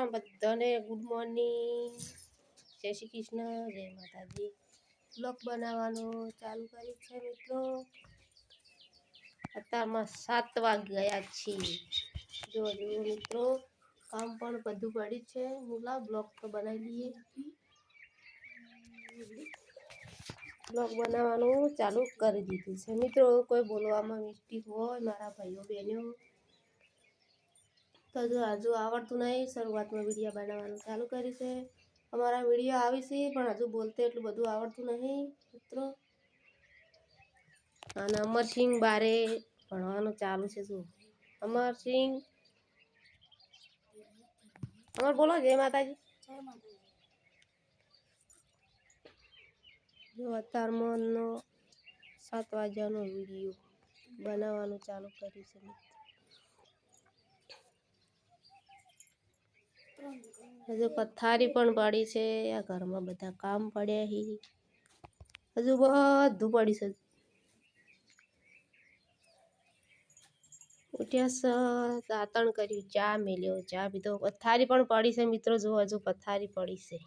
સીતારામ બધાને good morning જય શ્રી કૃષ્ણ, જય માતાજી. બ્લોગ બનાવવાનું ચાલુ કરી છે મિત્રો. અત્યારમાં સાત વાગી ગયા છીએ. જો જો મિત્રો, કામ પણ બધું પડ્યું છે. લાવ બ્લોગ તો બનાવી લઈએ બ્લોગ બનાવવાનું ચાલુ કરી દીધું છે. મિત્રો, કોઈ બોલવામાં મિસ્ટેક હોય, મારા ભાઈઓ બહેનો તો જો હજુ આવડતું નહીં, શરૂઆતમાં વીડિયો બનાવવાનું ચાલુ કરી છે. અમારા વીડિયો આવી છે, પણ હજુ બોલતે એટલું બધું આવડતું નહીં, મિત્રો. અને અમરસિંહ બારે ભણવાનું ચાલુ છે શું અમરસિંહ અમર બોલો, જય માતાજી. જો અત્યારમાં સાત વાગ્યાનો વીડિયો બનાવવાનું ચાલુ કર્યું છે હજુ પથારી પણ પડી છે. આ ઘરમાં બધા કામ પડ્યા હી. હજુ બધું પડી છે. ઉઠ્યા છે દાંતણ કર્યું, ચા મેલ્યો, ચા પીધો. પથારી પણ પડી છે મિત્રો, જો હજુ પથારી પડી છે.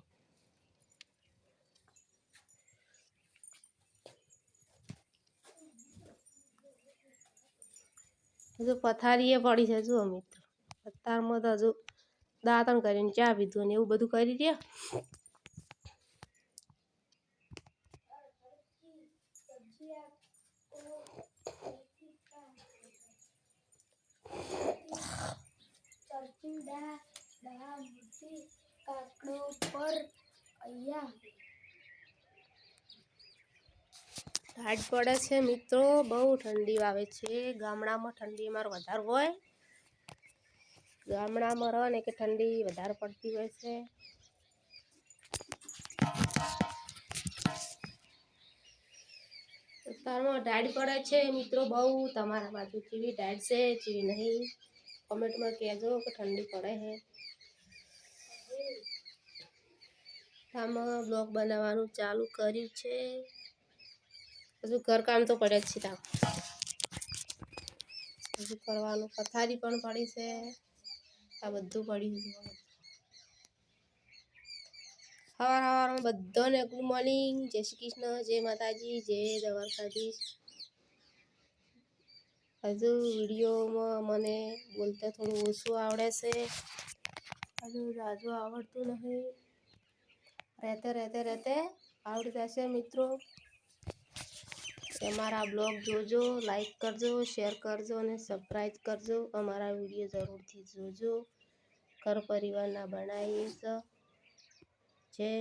હજુ પથારીએ પડી છે, જુઓ મિત્રો. અત્યારમાં તો હજુ દાંતણ કરીને ચા પીધું ને એવું બધું કરી રહ્યા. ટાઈટ પડે છે મિત્રો, બહુ ઠંડી આવે છે. ગામડામાં ઠંડી અમારે વધારે હોય. ગામડામાં રહો ને કે ઠંડી વધારે પડતી હોય છે. વિસ્તારમાં ડાઢ પડે છે મિત્રો બહુ, તમારા બાજુ કેવી ડાઢ છે, કેવી નહીં? કોમેન્ટમાં કહેજો કે ઠંડી પડે છે. આમાં બ્લોગ બનાવવાનું ચાલુ કર્યું છે. હજુ ઘરકામ તો પડે જ છે ત્યાં હજુ કરવાનું પથારી પણ પડી છે. આ બધું પડ્યું છે. સવાર સવારમાં બધાને ગુડ મોર્નિંગ. જય શ્રી કૃષ્ણ, જય માતાજી, જય દ્વારકાધીશ. હજુ વિડીયોમાં મને બોલતા થોડું ઓછું આવડે છે. હજુ રાજુ આવડતું નહીં રહેતે રહેતે રહેતે આવડી જશે મિત્રો. અમારા બ્લોગ જોજો લાઈક કરજો શેર કરજો અને સબસ્ક્રાઈબ કરજો. અમારા વીડિયો જરૂરથી જોજો. ઘર પરિવારના બનાવીશ જય